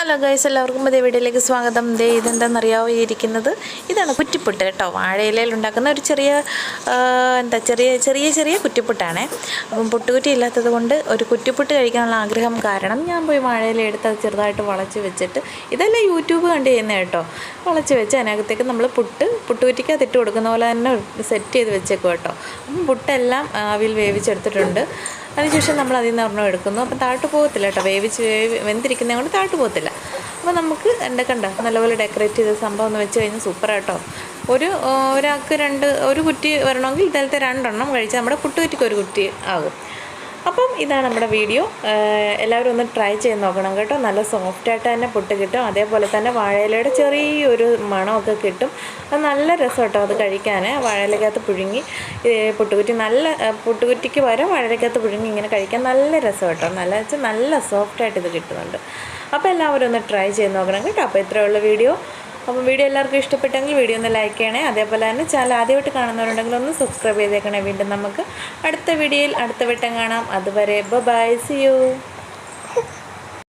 Hello guys എല്ലാവർക്കും പുതിയ വീഡിയോയിലേക്ക് സ്വാഗതം. ദേ ഇതെന്താണെന്നറിയാവോ ഇരിക്കുന്നത്? ഇതാണ് കുറ്റിപ്പുട്ട് കേട്ടോ. വാഴയിലയിൽ ഉണ്ടാക്കുന്ന ഒരു ചെറിയ എന്താ ചെറിയ ചെറിയ ചെറിയ കുറ്റിപ്പുട്ടാണേ. അപ്പം പുട്ടുകുറ്റി ഇല്ലാത്തത് കൊണ്ട് ഒരു കുറ്റിപ്പുട്ട് കഴിക്കാനുള്ള ആഗ്രഹം കാരണം ഞാൻ പോയി വാഴയില എടുത്ത് അത് ചെറുതായിട്ട് വളച്ച് വെച്ചിട്ട് ഇതെല്ലാം യൂട്യൂബ് കണ്ട് ചെയ്യുന്നത് കേട്ടോ. വളച്ച് വെച്ച് അതിനകത്തേക്ക് നമ്മൾ പുട്ട് പുട്ടുകുറ്റിക്ക് ഇട്ട് കൊടുക്കുന്ന പോലെ തന്നെ സെറ്റ് ചെയ്ത് വെച്ചേക്കും കേട്ടോ. അപ്പം പുട്ടെല്ലാം ആവിൽ വേവിച്ചെടുത്തിട്ടുണ്ട്. അതിനുശേഷം നമ്മൾ അതിൽ നിന്ന് ഒരെണ്ണം എടുക്കുന്നു. അപ്പം താഴ്ട്ട് പോകത്തില്ല കേട്ടോ. വേവിച്ച് വേവി വെന്തിരിക്കുന്നത് കൊണ്ട് താഴ്ട്ട് പോകത്തില്ല. അപ്പോൾ നമുക്ക് എന്റെ കണ്ട? നല്ലപോലെ ഡെക്കറേറ്റ് ചെയ്ത സംഭവം എന്ന് വെച്ച് കഴിഞ്ഞാൽ സൂപ്പർ കേട്ടോ ഒരു ഒരാൾക്ക് രണ്ട് ഒരു കുറ്റി വരണമെങ്കിൽ ഇതിലത്തെ രണ്ടെണ്ണം കഴിച്ചാൽ നമ്മുടെ കുട്ടുകുറ്റിക്ക് ഒരു കുറ്റി ആകും. അപ്പം ഇതാണ് നമ്മുടെ വീഡിയോ. എല്ലാവരും ഒന്ന് ട്രൈ ചെയ്ത് നോക്കണം കേട്ടോ. നല്ല സോഫ്റ്റായിട്ട് തന്നെ പൊട്ട് കിട്ടും. അതേപോലെ തന്നെ വാഴയിലയുടെ ചെറിയൊരു മണമൊക്കെ കിട്ടും. അത് നല്ല രസം കേട്ടോ അത് കഴിക്കാൻ. വാഴയിലക്കകത്ത് പുഴുങ്ങി പുട്ടുകുറ്റി നല്ല പൊട്ടുകുറ്റിക്ക് പുട്ടുകുറ്റിക്ക് പകരം വാഴയിലക്കകത്ത് പുഴുങ്ങി ഇങ്ങനെ കഴിക്കാൻ നല്ല രസം കേട്ടോ. നല്ല വെച്ചാൽ നല്ല സോഫ്റ്റായിട്ട് ഇത് കിട്ടുന്നുണ്ട്. അപ്പോൾ എല്ലാവരും ഒന്ന് ട്രൈ ചെയ്ത് നോക്കണം കേട്ടോ. അപ്പോൾ ഇത്രയുള്ള വീഡിയോ. അപ്പോൾ വീഡിയോ എല്ലാവർക്കും ഇഷ്ടപ്പെട്ടെങ്കിൽ വീഡിയോ ഒന്ന് ലൈക്ക് ചെയ്യണേ. അതേപോലെ തന്നെ ചാനൽ ആദ്യമായിട്ട് കാണുന്നവരുണ്ടെങ്കിൽ ഒന്ന് സബ്സ്ക്രൈബ് ചെയ്തേക്കണേ. വീണ്ടും നമുക്ക് അടുത്ത വീഡിയോയിൽ അടുത്ത വട്ടം കാണാം. അതുവരെ ബൈ സി യു